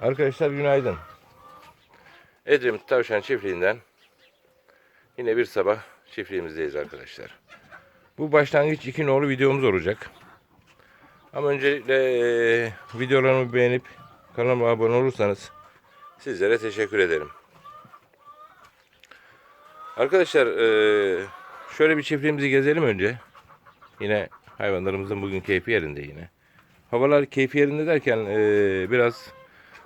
Arkadaşlar günaydın. Edremit Tavşan çiftliğinden yine bir sabah çiftliğimizdeyiz arkadaşlar. Bu başlangıç iki nolu videomuz olacak. Ama öncelikle videolarımı beğenip kanalıma abone olursanız sizlere teşekkür ederim. Arkadaşlar şöyle bir çiftliğimizi gezelim önce. Yine hayvanlarımızın bugün keyfi yerinde yine. Havalar keyfi yerinde derken eee, biraz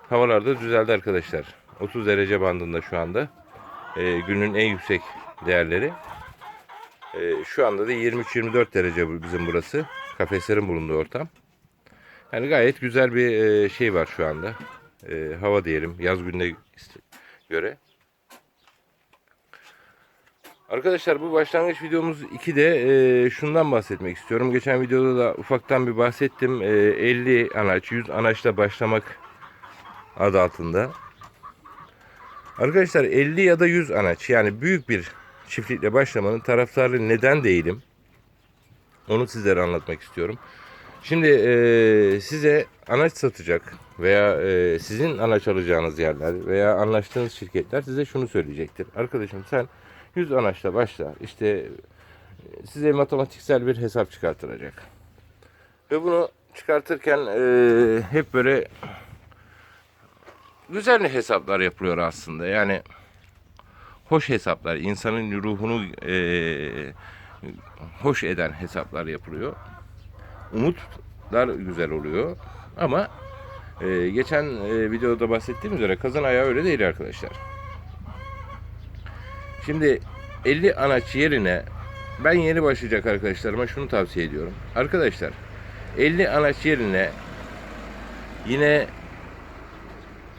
havalar da düzeldi arkadaşlar. 30 derece bandında şu anda. Eee, günün en yüksek değerleri. Eee, şu anda da 23-24 derece bizim burası. Kafeslerin bulunduğu ortam. Yani gayet güzel bir eee, şey var şu anda. Eee, hava diyelim yaz gününe göre. Arkadaşlar bu başlangıç videomuz 2'de e, şundan bahsetmek istiyorum. Geçen videoda da ufaktan bir bahsettim. E, 50 anaç, 100 anaçla başlamak adı altında. Arkadaşlar 50 ya da 100 anaç yani büyük bir çiftlikle başlamanın taraftarı neden değilim. Onu sizlere anlatmak istiyorum. Şimdi e, size anaç satacak veya e, sizin anaç alacağınız yerler veya anlaştığınız şirketler size şunu söyleyecektir. Arkadaşım sen 100 anaçla başla. İşte size matematiksel bir hesap çıkartılacak. Ve bunu çıkartırken e, hep böyle güzel hesaplar yapılıyor aslında. Yani hoş hesaplar, insanın ruhunu e, hoş eden hesaplar yapılıyor. Umutlar güzel oluyor. Ama e, geçen e, videoda bahsettiğim üzere kazan ayağı öyle değil arkadaşlar. Şimdi 50 anaç yerine ben yeni başlayacak arkadaşlarıma şunu tavsiye ediyorum. Arkadaşlar 50 anaç yerine yine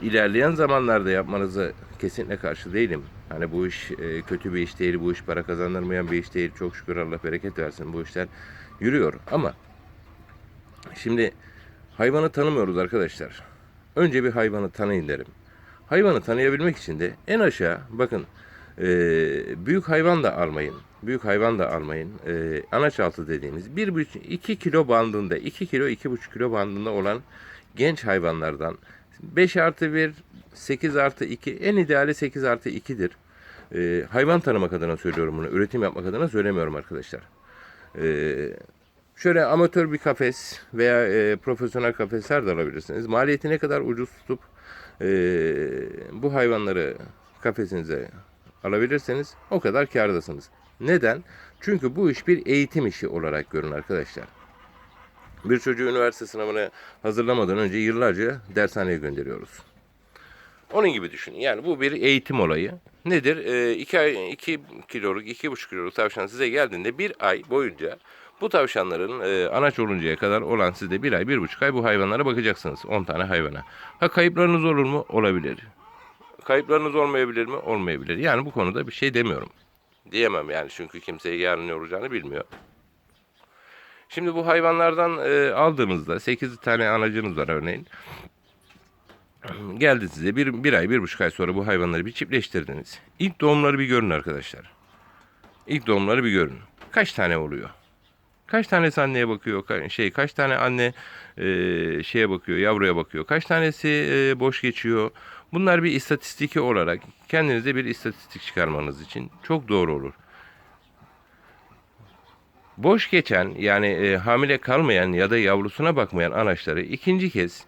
ilerleyen zamanlarda yapmanızı kesinlikle karşı değilim. Hani bu iş e, kötü bir iş değil, bu iş para kazandırmayan bir iş değil. Çok şükür Allah bereket versin bu işler yürüyor. Ama şimdi hayvanı tanımıyoruz arkadaşlar. Önce bir hayvanı tanıyın derim. Hayvanı tanıyabilmek için de en aşağı bakın e, büyük hayvan da almayın. Büyük hayvan da almayın. E, anaç altı dediğimiz 1,5-2 kilo bandında 2 kilo 2,5 kilo bandında olan genç hayvanlardan 5 artı 1 8 artı 2 en ideali 8 artı 2'dir. E, hayvan tanımak adına söylüyorum bunu. Üretim yapmak adına söylemiyorum arkadaşlar. E, şöyle amatör bir kafes veya e, profesyonel kafesler de alabilirsiniz. Maliyeti ne kadar ucuz tutup e, bu hayvanları kafesinize alabilirseniz o kadar kârdasınız. Neden? Çünkü bu iş bir eğitim işi olarak görün arkadaşlar. Bir çocuğu üniversite sınavına hazırlamadan önce yıllarca dershaneye gönderiyoruz. Onun gibi düşünün. Yani bu bir eğitim olayı. Nedir? 2 ay 2 kiloluk, 2,5 kiloluk tavşan size geldiğinde bir ay boyunca bu tavşanların e, anaç oluncaya kadar olan sizde bir ay, bir buçuk ay bu hayvanlara bakacaksınız. 10 tane hayvana. Ha kayıplarınız olur mu? Olabilir. Kayıplarınız olmayabilir mi? Olmayabilir. Yani bu konuda bir şey demiyorum. Diyemem yani çünkü kimseyi yarın ne olacağını bilmiyor. Şimdi bu hayvanlardan e, aldığınızda 8 tane anacınız var örneğin. Geldi size bir, bir ay, bir buçuk ay sonra bu hayvanları bir çiftleştirdiniz. İlk doğumları bir görün arkadaşlar. İlk doğumları bir görün. Kaç tane oluyor? Kaç tanesi anneye bakıyor? Şey kaç tane anne e, şeye bakıyor, yavruya bakıyor? Kaç tanesi e, boş geçiyor? Bunlar bir istatistiki olarak kendinize bir istatistik çıkarmanız için çok doğru olur. Boş geçen yani e, hamile kalmayan ya da yavrusuna bakmayan anaçları ikinci kez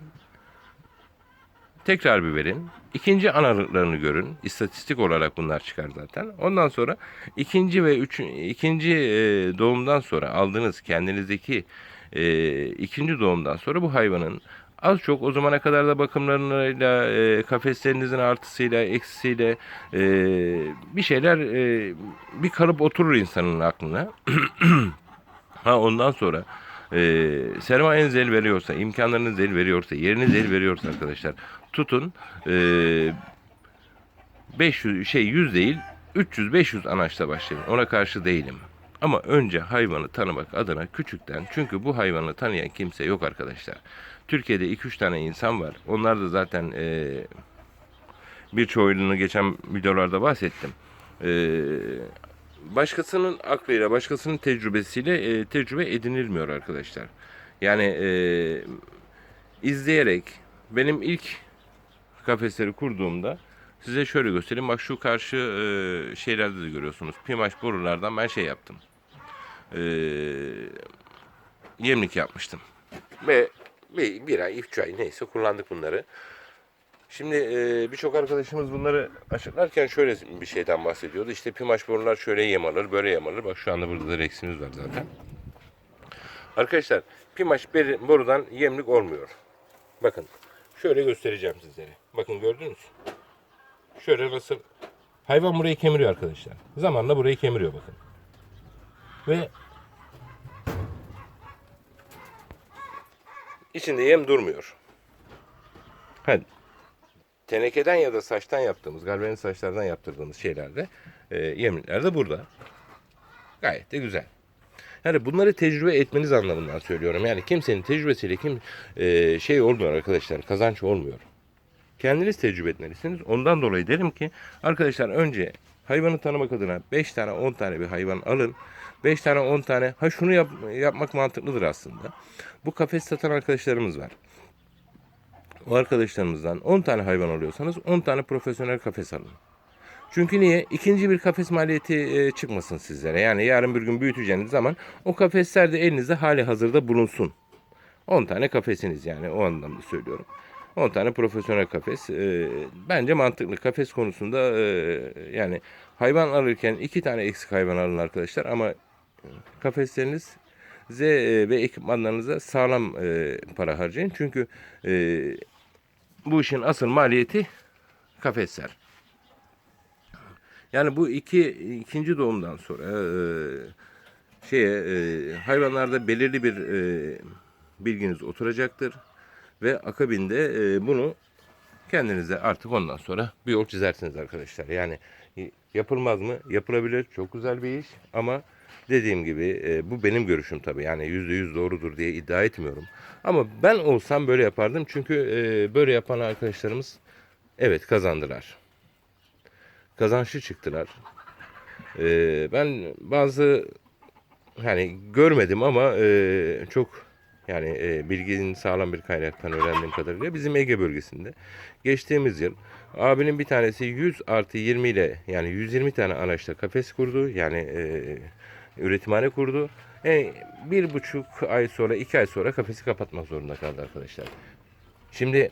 tekrar bir verin. İkinci analıklarını görün. İstatistik olarak bunlar çıkar zaten. Ondan sonra ikinci ve üç, ikinci e, doğumdan sonra aldığınız kendinizdeki e, ikinci doğumdan sonra bu hayvanın az çok o zamana kadar da bakımlarıyla, e, kafeslerinizin artısıyla, eksisiyle e, bir şeyler e, bir kalıp oturur insanın aklına. ha ondan sonra e, sermayeniz el veriyorsa, imkanlarınız el veriyorsa, yeriniz el veriyorsa arkadaşlar tutun e, 500 şey 100 değil 300 500 anaçla başlayın. Ona karşı değilim. Ama önce hayvanı tanımak adına küçükten çünkü bu hayvanı tanıyan kimse yok arkadaşlar. Türkiye'de 2-3 tane insan var. Onlar da zaten e, birçoğunu geçen videolarda bahsettim. E, başkasının aklıyla, başkasının tecrübesiyle e, tecrübe edinilmiyor arkadaşlar. Yani e, izleyerek benim ilk kafesleri kurduğumda size şöyle göstereyim. Bak şu karşı e, şeylerde de görüyorsunuz. Pimaş borulardan ben şey yaptım. E, yemlik yapmıştım. Ve bir, bir ay, üç ay neyse kullandık bunları. Şimdi e, birçok arkadaşımız bunları açıklarken şöyle bir şeyden bahsediyordu. İşte pimaş borular şöyle yem alır, böyle yem alır. Bak şu anda burada da reksimiz var zaten. Arkadaşlar pimaş borudan yemlik olmuyor. Bakın şöyle göstereceğim sizlere. Bakın gördünüz. Şöyle nasıl hayvan burayı kemiriyor arkadaşlar. Zamanla burayı kemiriyor bakın. Ve içinde yem durmuyor. Hadi. Tenekeden ya da saçtan yaptığımız, galvaniz saçlardan yaptırdığımız şeylerde e, yemlikler de burada. Gayet de güzel. Yani bunları tecrübe etmeniz anlamından söylüyorum. Yani kimsenin tecrübesiyle kim e, şey olmuyor arkadaşlar, kazanç olmuyor. Kendiniz tecrübe etmelisiniz. Ondan dolayı derim ki arkadaşlar önce hayvanı tanımak adına 5 tane 10 tane bir hayvan alın. 5 tane 10 tane ha şunu yap, yapmak mantıklıdır aslında. Bu kafes satan arkadaşlarımız var. O arkadaşlarımızdan 10 tane hayvan alıyorsanız 10 tane profesyonel kafes alın. Çünkü niye? İkinci bir kafes maliyeti e, çıkmasın sizlere. Yani yarın bir gün büyüteceğiniz zaman o kafesler de elinizde hali hazırda bulunsun. 10 tane kafesiniz yani o anlamda söylüyorum. 10 tane profesyonel kafes. E, bence mantıklı. Kafes konusunda e, yani hayvan alırken 2 tane eksik hayvan alın arkadaşlar ama kafesleriniz e, ve ekipmanlarınıza sağlam e, para harcayın. Çünkü e, bu işin asıl maliyeti kafesler. Yani bu iki ikinci doğumdan sonra e, şeye e, hayvanlarda belirli bir e, bilginiz oturacaktır ve akabinde e, bunu kendinize artık ondan sonra bir yol çizersiniz arkadaşlar. Yani y- yapılmaz mı? Yapılabilir. Çok güzel bir iş ama dediğim gibi e, bu benim görüşüm tabii. Yani yüzde yüz doğrudur diye iddia etmiyorum. Ama ben olsam böyle yapardım. Çünkü e, böyle yapan arkadaşlarımız evet kazandılar kazançlı çıktılar. Ee, ben bazı hani görmedim ama e, çok yani e, bilginin sağlam bir kaynaktan öğrendiğim kadarıyla bizim Ege bölgesinde geçtiğimiz yıl abinin bir tanesi 100 artı 20 ile yani 120 tane anaçta kafes kurdu yani e, üretimhane kurdu. E, bir buçuk ay sonra iki ay sonra kafesi kapatmak zorunda kaldı arkadaşlar. Şimdi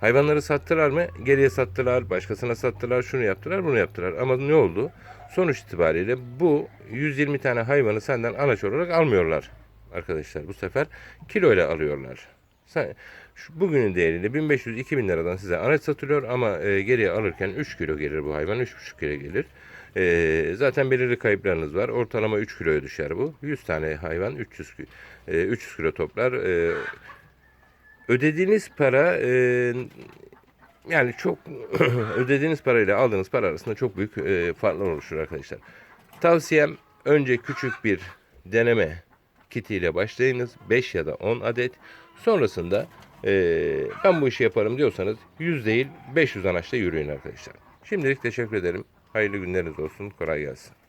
Hayvanları sattılar mı? Geriye sattılar, başkasına sattılar, şunu yaptılar, bunu yaptılar. Ama ne oldu? Sonuç itibariyle bu 120 tane hayvanı senden anaç olarak almıyorlar arkadaşlar. Bu sefer kiloyla alıyorlar. Sen, şu, bugünün değeriyle 1500-2000 liradan size anaç satılıyor ama e, geriye alırken 3 kilo gelir bu hayvan, 3,5 kilo gelir. E, zaten belirli kayıplarınız var. Ortalama 3 kiloya düşer bu. 100 tane hayvan 300, ki- e, 300 kilo toplar. E, ödediğiniz para e, yani çok ödediğiniz parayla aldığınız para arasında çok büyük e, farklar oluşur arkadaşlar. Tavsiyem önce küçük bir deneme kitiyle başlayınız. 5 ya da 10 adet. Sonrasında e, ben bu işi yaparım diyorsanız 100 değil 500 anaçta yürüyün arkadaşlar. Şimdilik teşekkür ederim. Hayırlı günleriniz olsun. Kolay gelsin.